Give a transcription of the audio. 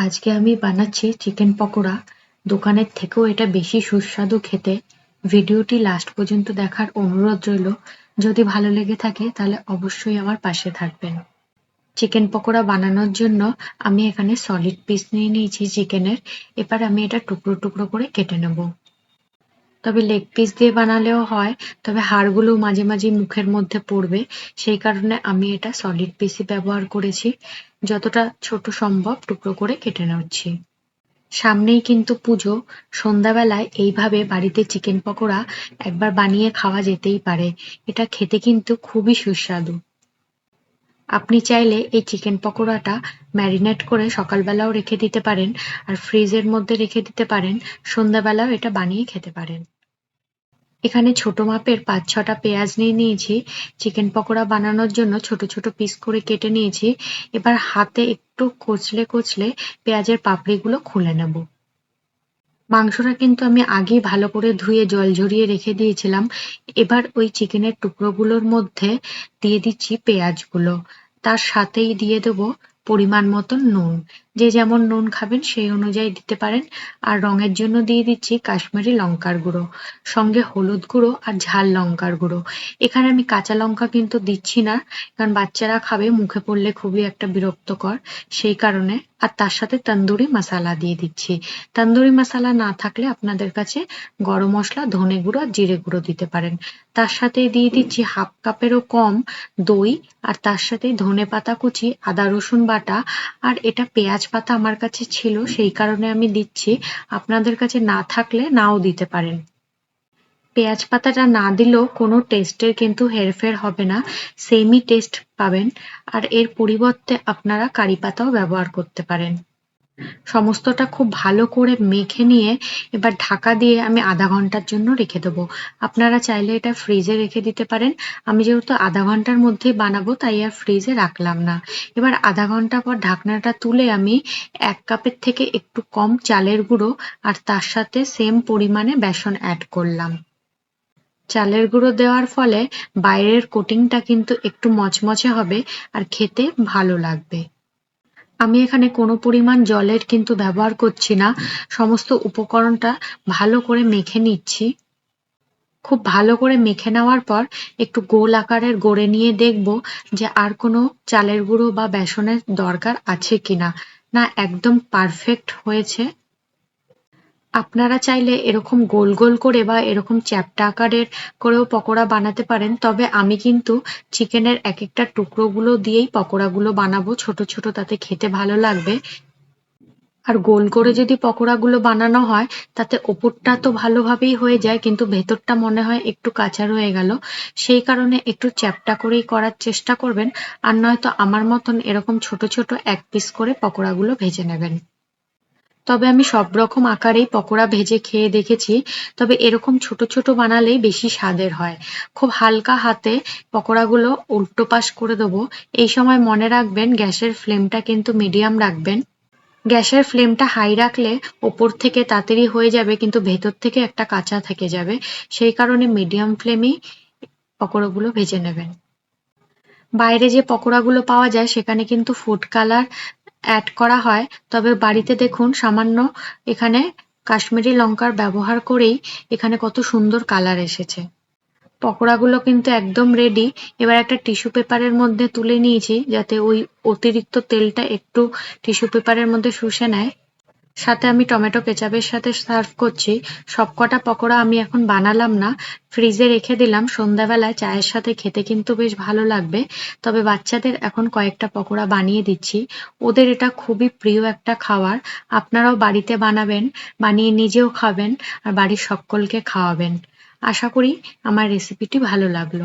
আজকে আমি বানাচ্ছি চিকেন পকোড়া। দোকানের থেকেও এটা বেশি সুস্বাদু খেতে। ভিডিওটি লাস্ট পর্যন্ত দেখার অনুরোধ রইল। যদি ভালো লেগে থাকে, তাহলে অবশ্যই আমার পাশে থাকবেন। চিকেন পকোড়া বানানোর জন্য আমি এখানে সলিড পিস নিয়ে নিয়েছি চিকেনের এবার আমি এটা টুকরো টুকরো করে কেটে নেব। তবে লেগ পিস দিয়ে বানালেও হয়, তবে হাড়গুলো মাঝে মাঝে মুখের মধ্যে পড়বে। সেই কারণে আমি এটা সলিড পিসই ব্যবহার করেছি। যতটা ছোট সম্ভব টুকরো করে কেটে নিচ্ছি সামনেই কিন্তু পুজো। সন্ধ্যাবেলায় এইভাবে বাড়িতে চিকেন পকোড়া একবার বানিয়ে খাওয়া যেতেই পারে। এটা খেতে কিন্তু খুবই সুস্বাদু। আপনি চাইলে এই চিকেন পকোড়াটা ম্যারিনেট করে সকালবেলাও রেখে দিতে পারেন, আর ফ্রিজের মধ্যে রেখে দিতে পারেন। সন্ধ্যাবেলাও এটা বানিয়ে খেতে পারেন। এখানে ছোট মাপের পাঁচ ছটা পেঁয়াজ নিয়ে নিয়েছি। চিকেন পকোড়া বানানোর জন্য ছোট ছোট পিস করে কেটে নিয়েছি। এবার হাতে একটু কচলে কচলে পেঁয়াজের পাপড়িগুলো খুলে নেব। মাংসটা কিন্তু আমি আগেই ভালো করে ধুয়ে জল ঝরিয়ে রেখে দিয়েছিলাম। এবার ওই চিকেনের টুকরোগুলোর মধ্যে দিয়ে দিচ্ছি পেঁয়াজগুলো। তার সাথেই দিয়ে দেবো পরিমাণ মতন নুন। যে যেমন নুন খাবেন, সেই অনুযায়ী দিতে পারেন। আর রঙের জন্য দিয়ে দিচ্ছি কাশ্মীরি লঙ্কার গুঁড়ো, সঙ্গে হলুদ গুঁড়ো আর ঝাল লঙ্কার গুঁড়ো। এখানে আমি কাঁচা লঙ্কা কিন্তু দিচ্ছি না, কারণ বাচ্চারা খাবে, মুখে পড়লে খুবই একটা বিরক্তকর। সেই কারণে, আর তার সাথে তন্দুরি মশালা দিয়ে দিচ্ছি। তন্দুরি মশালা না থাকলে আপনাদের কাছে গরম মশলা, ধনে গুঁড়ো আর জিরে গুঁড়ো দিতে পারেন। তার সাথে দিয়ে দিচ্ছি হাফ কাপেরও কম দই, আর তার সাথে ধনে পাতা কুচি, আদা রসুন বাটা, আর এটা পেঁয়াজ পাতা আমার কাছে ছিল, সেই কারণে আমি দিচ্ছি। আপনাদের কাছে না থাকলে নাও দিতে পারেন। পেঁয়াজ পাতাটা না দিলেও কোনো টেস্টের কিন্তু হেরফের হবে না সেমই টেস্ট পাবেন। আর এর পরিবর্তে আপনারা কারি পাতাও ব্যবহার করতে পারেন। সমস্তটা খুব ভালো করে মেখে নিয়ে এবার ঢাকা দিয়ে আমি আধা ঘণ্টার জন্য রেখে দেবো। আপনারা চাইলে এটা ফ্রিজে রেখে দিতে পারেন। আমি যেহেতু আধা ঘণ্টার মধ্যেই বানাবো, তাই আর ফ্রিজে রাখলাম না। এবার আধা ঘণ্টা পর ঢাকনাটা তুলে আমি এক কাপের থেকে একটু কম চালের গুঁড়ো আর তার সাথে সেম পরিমাণে বেসন অ্যাড করলাম। চালের গুঁড়ো দেওয়ার ফলে বাইরের কোটিংটা কিন্তু একটু মচমচে হবে আর খেতে ভালো লাগবে। আমি এখানে কোনো পরিমাণ জলের কিন্তু ব্যবহার করছি না। সমস্ত উপকরণটা ভালো করে মেখে নিচ্ছি। খুব ভালো করে মেখে নেওয়ার পর একটু গোল আকারের গড়ে নিয়ে দেখব যে আর কোনো চালের গুঁড়ো বা বেসনের দরকার আছে কিনা। না, একদম পারফেক্ট হয়েছে। আপনারা চাইলে এরকম গোল গোল করে বা এরকম চ্যাপ্টা আকারের করেও পকোড়া বানাতে পারেন, তবে আমি কিন্তু চিকেনের এক একটা টুকরোগুলো দিয়েই পকোড়াগুলো বানাবো ছোট ছোট, তাতে খেতে ভালো লাগবে। আর গোল করে যদি পকোড়াগুলো বানানো হয়, তাতে ওপরটা তো ভালোভাবেই হয়ে যায়, কিন্তু ভেতরটা মনে হয় একটু কাঁচা রয়ে গেল। সেই কারণে একটু চ্যাপ্টা করেই করার চেষ্টা করবেন, আর নয়তো আমার মতন এরকম ছোট ছোট এক পিস করে পকোড়াগুলো ভেজে নেবেন। তবে আমি সব রকম আকারেই পকোড়া ভেজে খেয়ে দেখেছি, তবে এরকম ছোট ছোট বানালেই বেশি স্বাদের হয়। খুব হালকা হাতে পকোড়াগুলো উল্টো পাশ করে দেবো। এই সময় মনে রাখবেন, গ্যাসের ফ্লেমটা কিন্তু মিডিয়াম রাখবেন। গ্যাসের ফ্লেমটা হাই রাখলে ওপর থেকে তাড়াতাড়ি হয়ে যাবে, কিন্তু ভেতর থেকে একটা কাঁচা থেকে যাবে। সেই কারণে মিডিয়াম ফ্লেমেই পকোড়াগুলো ভেজে নেবেন। বাইরে যে পকোড়াগুলো পাওয়া যায়, সেখানে কিন্তু ফুড কালার অ্যাড করা হয়। তবে বাড়িতে দেখুন, সামান্য এখানে কাশ্মীরি লঙ্কার ব্যবহার করেই এখানে কত সুন্দর কালার এসেছে। পকোড়াগুলো কিন্তু একদম রেডি এবার একটা টিস্যু পেপারের মধ্যে তুলে নিয়েছি, যাতে ওই অতিরিক্ত তেলটা একটু টিস্যু পেপারের মধ্যে শুষে নেয়। সাথে আমি টমেটো কেচাপের সাথে সার্ভ করছি। সবকটা পকোড়া আমি এখন বানালাম না। ফ্রিজে রেখে দিলাম। সন্ধ্যাবেলায় চায়ের সাথে খেতে কিন্তু বেশ ভালো লাগবে। তবে বাচ্চাদের এখন কয়েকটা পকোড়া বানিয়ে দিচ্ছি। ওদের এটা খুবই প্রিয় একটা খাবার। আপনারাও বাড়িতে বানাবেন, বানিয়ে নিজেও খাবেন আর বাড়ির সকলকে খাওয়াবেন। আশা করি আমার রেসিপিটি ভালো লাগল।